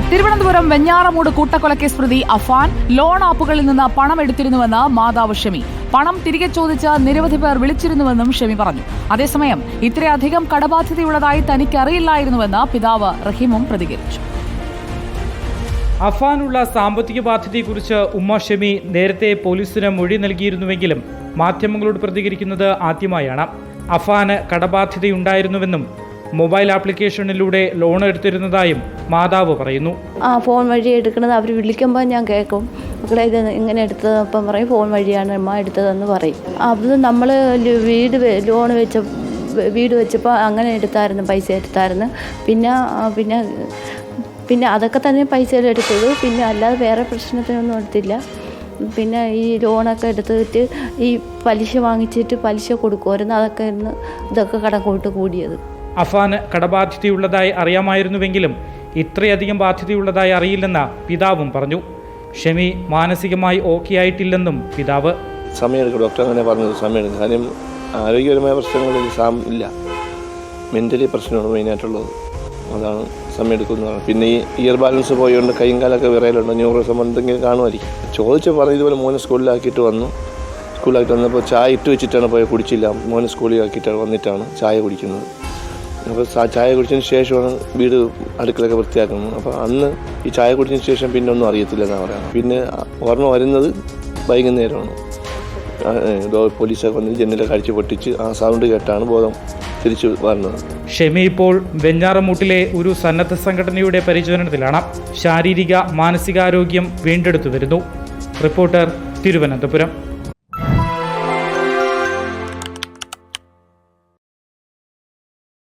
തിരുവനന്തപുരം വെഞ്ഞാറമൂട് കൂട്ടക്കൊലക്കേസ് പ്രതി അഫാൻ. ലോൺ ആപ്പുകളിൽ നിന്ന് പണം എടുത്തിരുന്നുവെന്ന് മാതാവ് ഷെമി. പണം തിരികെ ചോദിച്ച് നിരവധി പേർ വിളിച്ചിരുന്നുവെന്നും ഷെമി പറഞ്ഞു. അതേസമയം ഇത്രയധികം കടബാധ്യതയുള്ളതായി തനിക്കറിയില്ലായിരുന്നുവെന്ന് പിതാവ് റഹീമും പ്രതികരിച്ചു. അഫാനുള്ള സാമ്പത്തിക ബാധ്യതയെക്കുറിച്ച് ഉമ്മ ഷെമി നേരത്തെ പോലീസിന് മൊഴി നൽകിയിരുന്നുവെങ്കിലും മാധ്യമങ്ങളോട് പ്രതികരിക്കുന്നത് ആദ്യമായാണ്. അഫാന് കടബാധ്യതയുണ്ടായിരുന്നുവെന്നും മൊബൈൽ ആപ്ലിക്കേഷനിലൂടെ ലോൺ എടുത്തിരുന്നതായും മാതാവ് പറയുന്നു. ആ ഫോൺ വഴി എടുക്കുന്നത് അവർ വിളിക്കുമ്പോൾ ഞാൻ കേൾക്കും മക്കളെ ഇത് ഇങ്ങനെ എടുത്തത് അപ്പം പറയും ഫോൺ വഴിയാണ് അമ്മ എടുത്തതെന്ന് പറയും. അത് നമ്മൾ വീട് ലോൺ വെച്ച വീട് വെച്ചപ്പോൾ അങ്ങനെ എടുത്തായിരുന്നു പൈസ എടുത്തായിരുന്നു. പിന്നെ പിന്നെ പിന്നെ അതൊക്കെ തന്നെ പൈസ എടുത്തത്. പിന്നെ അല്ലാതെ വേറെ പ്രശ്നത്തിനൊന്നും എടുത്തില്ല. പിന്നെ ഈ ലോണൊക്കെ എടുത്തിട്ട് ഈ പലിശ വാങ്ങിച്ചിട്ട് പലിശ കൊടുക്കുമായിരുന്നു. അതൊക്കെ ഇന്ന് ഇതൊക്കെ കടം കൂട്ട് കൂടിയത്. അഫാന് കടബാധ്യതയുള്ളതായി അറിയാമായിരുന്നുവെങ്കിലും ഇത്രയധികം ബാധ്യതയുള്ളതായി അറിയില്ലെന്ന പിതാവും പറഞ്ഞു. ഷമി മാനസികമായി ഓക്കെ ആയിട്ടില്ലെന്നും പിതാവ്. സമയമെടുക്കും ഡോക്ടർ അങ്ങനെ പറഞ്ഞത് സമയമെടുക്കും. കാര്യം ആരോഗ്യപരമായ പ്രശ്നങ്ങളിൽ സാം ഇല്ല. മെന്റലി പ്രശ്നമാണ് മെയിനായിട്ടുള്ളത് അതാണ് സമയമെടുക്കുന്നത് പിന്നെ ഈ ഇയർ ബാലൻസ് പോയതുകൊണ്ട് കൈയും കാലൊക്കെ വിറയലുണ്ട്? ന്യൂറോ സംബന്ധിച്ചെങ്കിൽ കാണുമായിരിക്കും. ചോദിച്ച് പറഞ്ഞു ഇതുപോലെ മോനെ സ്കൂളിലാക്കിയിട്ട് വന്നു. സ്കൂളിലാക്കിയിട്ട് വന്നപ്പോൾ ചായ ഇട്ട് വെച്ചിട്ടാണ് പോയി കുടിച്ചില്ല. മോനെ സ്കൂളിലാക്കിയിട്ട് വന്നിട്ടാണ് ചായ കുടിക്കുന്നത്. അപ്പോൾ ചായ കുടിച്ചതിന് ശേഷമാണ് വീട് അടുക്കളയൊക്കെ വൃത്തിയാക്കുന്നത്. അപ്പോൾ അന്ന് ഈ ചായ കുടിച്ചതിന് ശേഷം പിന്നെ ഒന്നും അറിയത്തില്ല എന്നാണ് പറയുന്നത് പിന്നെ ഓർമ്മ വരുന്നത് വൈകുന്നേരമാണ്. പോലീസൊക്കെ വന്ന് ജനലൊക്കെ അടിച്ച് പൊട്ടിച്ച് ആ സൗണ്ട് കേട്ടാണ് ബോധം തിരിച്ചു വരുന്നത് ഷെമി ഇപ്പോൾ വെഞ്ഞാറമൂട്ടിലെ ഒരു സന്നദ്ധ സംഘടനയുടെ പരിചരണത്തിലാണ്. ശാരീരിക മാനസികാരോഗ്യം വീണ്ടെടുത്തു വരുന്നു. റിപ്പോർട്ടർ തിരുവനന്തപുരം.